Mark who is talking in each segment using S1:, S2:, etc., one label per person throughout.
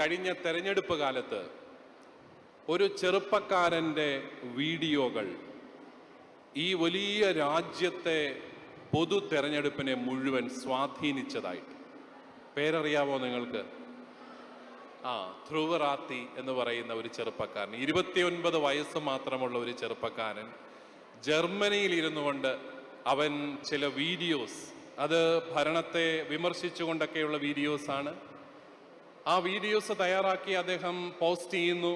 S1: കഴിഞ്ഞ തെരഞ്ഞെടുപ്പ് കാലത്ത് ഒരു ചെറുപ്പക്കാരന്റെ വീഡിയോകൾ ഈ വലിയ രാജ്യത്തെ പൊതു തെരഞ്ഞെടുപ്പിനെ മുഴുവൻ സ്വാധീനിച്ചതായിട്ട്. പേരറിയാമോ നിങ്ങൾക്ക്? ആ ധ്രുവറാത്തി എന്ന് പറയുന്ന ഒരു ചെറുപ്പക്കാരൻ. ഇരുപത്തിയൊൻപത് വയസ്സ് മാത്രമുള്ള ഒരു ചെറുപ്പക്കാരൻ. ജർമ്മനിയിൽ ഇരുന്നു കൊണ്ട് അവൻ ചില വീഡിയോസ് അത് ഭരണത്തെ വിമർശിച്ചുകൊണ്ടൊക്കെയുള്ള വീഡിയോസ് ആണ് ആ വീഡിയോസ് തയ്യാറാക്കി അദ്ദേഹം പോസ്റ്റ് ചെയ്യുന്നു.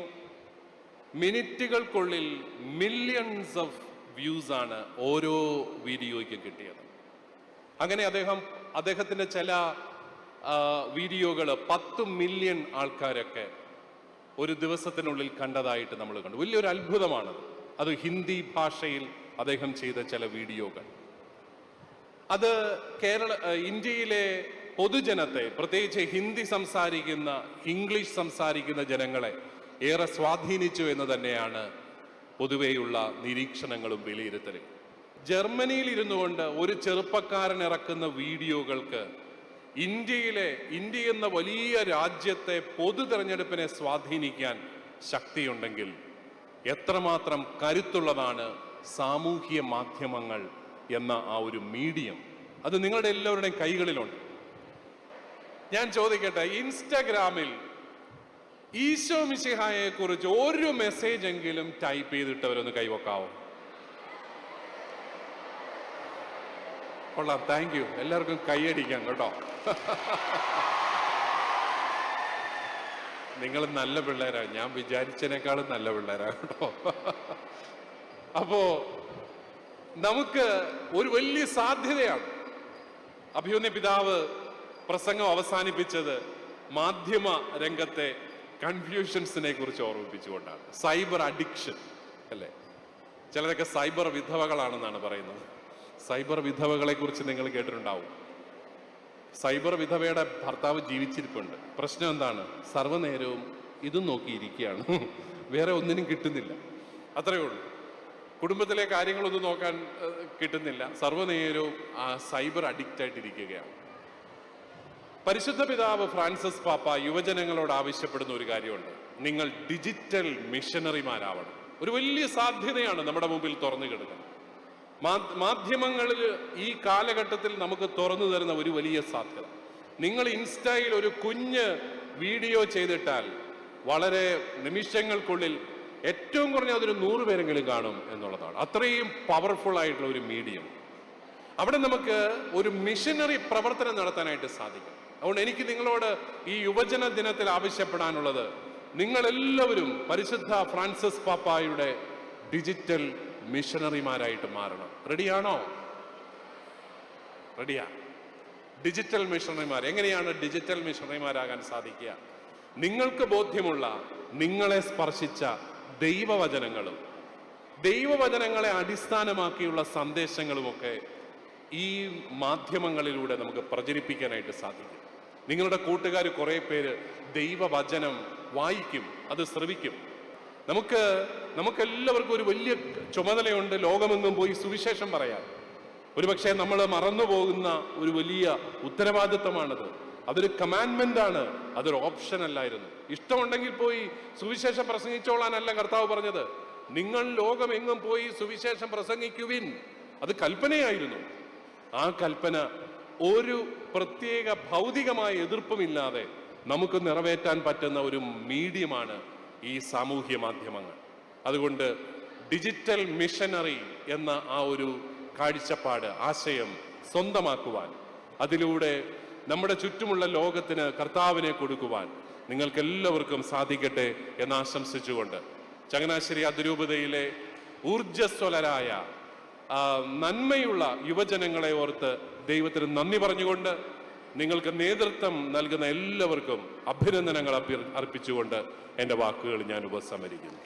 S1: മിനിറ്റുകൾക്കുള്ളിൽ മില്യൺസ് ഓഫ് വ്യൂസ് ആണ് ഓരോ വീഡിയോയ്ക്കും കിട്ടിയത്. അങ്ങനെ അദ്ദേഹം അദ്ദേഹത്തിന്റെ ചില വീഡിയോകൾ പത്ത് മില്യൺ ആൾക്കാരൊക്കെ ഒരു ദിവസത്തിനുള്ളിൽ കണ്ടതായിട്ട് നമ്മൾ കണ്ടു. വലിയൊരു അത്ഭുതമാണ് അത്. ഹിന്ദി ഭാഷയിൽ അദ്ദേഹം ചെയ്ത ചില വീഡിയോകൾ. അത് കേരള ഇന്ത്യയിലെ പൊതുജനത്തെ പ്രത്യേകിച്ച് ഹിന്ദി സംസാരിക്കുന്ന ഇംഗ്ലീഷ് സംസാരിക്കുന്ന ജനങ്ങളെ ഏറെ സ്വാധീനിച്ചു എന്ന് തന്നെയാണ് പൊതുവെയുള്ള നിരീക്ഷണങ്ങളും വിലയിരുത്തലും. ജർമ്മനിയിൽ ഇരുന്നു കൊണ്ട് ഒരു ചെറുപ്പക്കാരൻ ഇറക്കുന്ന വീഡിയോകൾക്ക് ഇന്ത്യയിലെ ഇന്ത്യ എന്ന വലിയ രാജ്യത്തെ പൊതു തെരഞ്ഞെടുപ്പിനെ സ്വാധീനിക്കാൻ ശക്തിയുണ്ടെങ്കിൽ എത്രമാത്രം കരുത്തുള്ളതാണ് സാമൂഹ്യ മാധ്യമങ്ങൾ എന്ന ആ ഒരു മീഡിയം. അത് നിങ്ങളുടെ എല്ലാവരുടെയും കൈകളിലുണ്ട്. ഞാൻ ചോദിക്കട്ടെ ഇൻസ്റ്റഗ്രാമിൽ ഈശോ മിശിഹായെ കുറിച്ച് ഒരു മെസ്സേജ് എങ്കിലും ടൈപ്പ് ചെയ്തിട്ടവരൊന്ന് കൈവക്കാവോ? കൊള്ളാം താങ്ക് യു എല്ലാവർക്കും കൈയടിക്കാം കേട്ടോ. നിങ്ങൾ നല്ല പിള്ളേരാണ് ഞാൻ വിചാരിച്ചതിനേക്കാളും നല്ല പിള്ളേരാണ് കേട്ടോ. അപ്പോ നമുക്ക് ഒരു വലിയ സാധ്യതയാണ്. അഭിമന്യ പിതാവ് പ്രസംഗം അവസാനിപ്പിച്ചത് മാധ്യമ രംഗത്തെ കൺഫ്യൂഷൻസിനെ കുറിച്ച് ഓർമ്മിപ്പിച്ചുകൊണ്ടാണ്. സൈബർ അഡിക്ഷൻ അല്ലേ? ചിലരൊക്കെ സൈബർ വിധവകളാണെന്നാണ് പറയുന്നത്. സൈബർ വിധവകളെ കുറിച്ച് നിങ്ങൾ കേട്ടിട്ടുണ്ടാവും. സൈബർ വിധവയുടെ ഭർത്താവ് ജീവിച്ചിരിപ്പുണ്ട്. പ്രശ്നം എന്താണ്? സർവനേരവും ഇതും നോക്കിയിരിക്കുകയാണ്. വേറെ ഒന്നിനും കിട്ടുന്നില്ല. അത്രയേ ഉള്ളൂ. കുടുംബത്തിലെ കാര്യങ്ങളൊന്നും നോക്കാൻ കിട്ടുന്നില്ല. സർവനേരവും ആ സൈബർ അഡിക്റ്റ് ആയിട്ടിരിക്കുകയാണ് പരിശുദ്ധ പിതാവ് ഫ്രാൻസിസ് പാപ്പ യുവജനങ്ങളോട് ആവശ്യപ്പെടുന്ന ഒരു കാര്യമുണ്ട്. നിങ്ങൾ ഡിജിറ്റൽ മിഷനറിമാരാവണം. ഒരു വലിയ സാധ്യതയാണ് നമ്മുടെ മുമ്പിൽ തുറന്നു കിടക്കുന്നത് മാധ്യമങ്ങളിൽ ഈ കാലഘട്ടത്തിൽ നമുക്ക് തുറന്നു തരുന്ന ഒരു വലിയ സാധ്യത. നിങ്ങൾ ഇൻസ്റ്റയിൽ ഒരു കുഞ്ഞ് വീഡിയോ ചെയ്തിട്ടാൽ വളരെ നിമിഷങ്ങൾക്കുള്ളിൽ ഏറ്റവും കുറഞ്ഞ അതൊരു നൂറ് പേരെങ്കിലും കാണും എന്നുള്ളതാണ്. അത്രയും പവർഫുൾ ആയിട്ടുള്ള ഒരു മീഡിയം അവിടെ നമുക്ക് ഒരു മിഷനറി പ്രവർത്തനം നടത്താനായിട്ട് സാധിക്കും. അതുകൊണ്ട് എനിക്ക് നിങ്ങളോട് ഈ യുവജന ദിനത്തിൽ ആവശ്യപ്പെടാനുള്ളത് നിങ്ങളെല്ലാവരും പരിശുദ്ധ ഫ്രാൻസിസ് പാപ്പായുടെ ഡിജിറ്റൽ മിഷണറിമാരായിട്ട് മാറണം. റെഡിയാണോ റെഡിയാ ഡിജിറ്റൽ മിഷണറിമാർ. എങ്ങനെയാണ് ഡിജിറ്റൽ മിഷണറിമാരാകാൻ സാധിക്കുക? നിങ്ങൾക്ക് ബോധ്യമുള്ള നിങ്ങളെ സ്പർശിച്ച ദൈവവചനങ്ങളും ദൈവവചനങ്ങളെ അടിസ്ഥാനമാക്കിയുള്ള സന്ദേശങ്ങളുമൊക്കെ ഈ മാധ്യമങ്ങളിലൂടെ നമുക്ക് പ്രചരിപ്പിക്കാനായിട്ട് സാധിക്കും. നിങ്ങളുടെ കൂട്ടുകാർ കുറേ പേര് ദൈവവചനം വായിക്കും അത് ശ്രവിക്കും. നമുക്ക് നമുക്കെല്ലാവർക്കും ഒരു വലിയ ചുമതലയുണ്ട് ലോകമെങ്ങും പോയി സുവിശേഷം പറയാൻ. ഒരുപക്ഷെ നമ്മൾ മറന്നു പോകുന്ന ഒരു വലിയ ഉത്തരവാദിത്തമാണത്. അതൊരു കമാൻഡ്മെന്റ് ആണ് അതൊരു ഓപ്ഷൻ അല്ലായിരുന്നു. ഇഷ്ടമുണ്ടെങ്കിൽ പോയി സുവിശേഷം പ്രസംഗിച്ചോളാനല്ല കർത്താവ് പറഞ്ഞത്. നിങ്ങൾ ലോകമെങ്ങും പോയി സുവിശേഷം പ്രസംഗിക്കുവിൻ. അത് കൽപ്പനയായിരുന്നു. ആ കൽപ്പന ഒരു പ്രത്യേക ഭൗതികമായ എതിർപ്പുമില്ലാതെ നമുക്ക് നിറവേറ്റാൻ പറ്റുന്ന ഒരു മീഡിയമാണ് ഈ സാമൂഹ്യ മാധ്യമങ്ങൾ. അതുകൊണ്ട് ഡിജിറ്റൽ മിഷനറി എന്ന ആ ഒരു കാഴ്ചപ്പാട് ആശയം സ്വന്തമാക്കുവാൻ അതിലൂടെ നമ്മുടെ ചുറ്റുമുള്ള ലോകത്തിന് കർത്താവിനെ കൊടുക്കുവാൻ നിങ്ങൾക്ക് എല്ലാവർക്കും സാധിക്കട്ടെ എന്ന് ആശംസിച്ചുകൊണ്ട് ചങ്ങനാശ്ശേരി അതിരൂപതയിലെ ഊർജസ്വലരായ ആ, നന്മയുള്ള യുവജനങ്ങളെ ഓർത്ത് ദൈവത്തിന് നന്ദി പറഞ്ഞുകൊണ്ട് നിങ്ങൾക്ക് നേതൃത്വം നൽകുന്ന എല്ലാവർക്കും അഭിനന്ദനങ്ങൾ അർപ്പിച്ചുകൊണ്ട് എന്റെ വാക്കുകൾ ഞാൻ ഉപസംഹരിക്കുന്നു.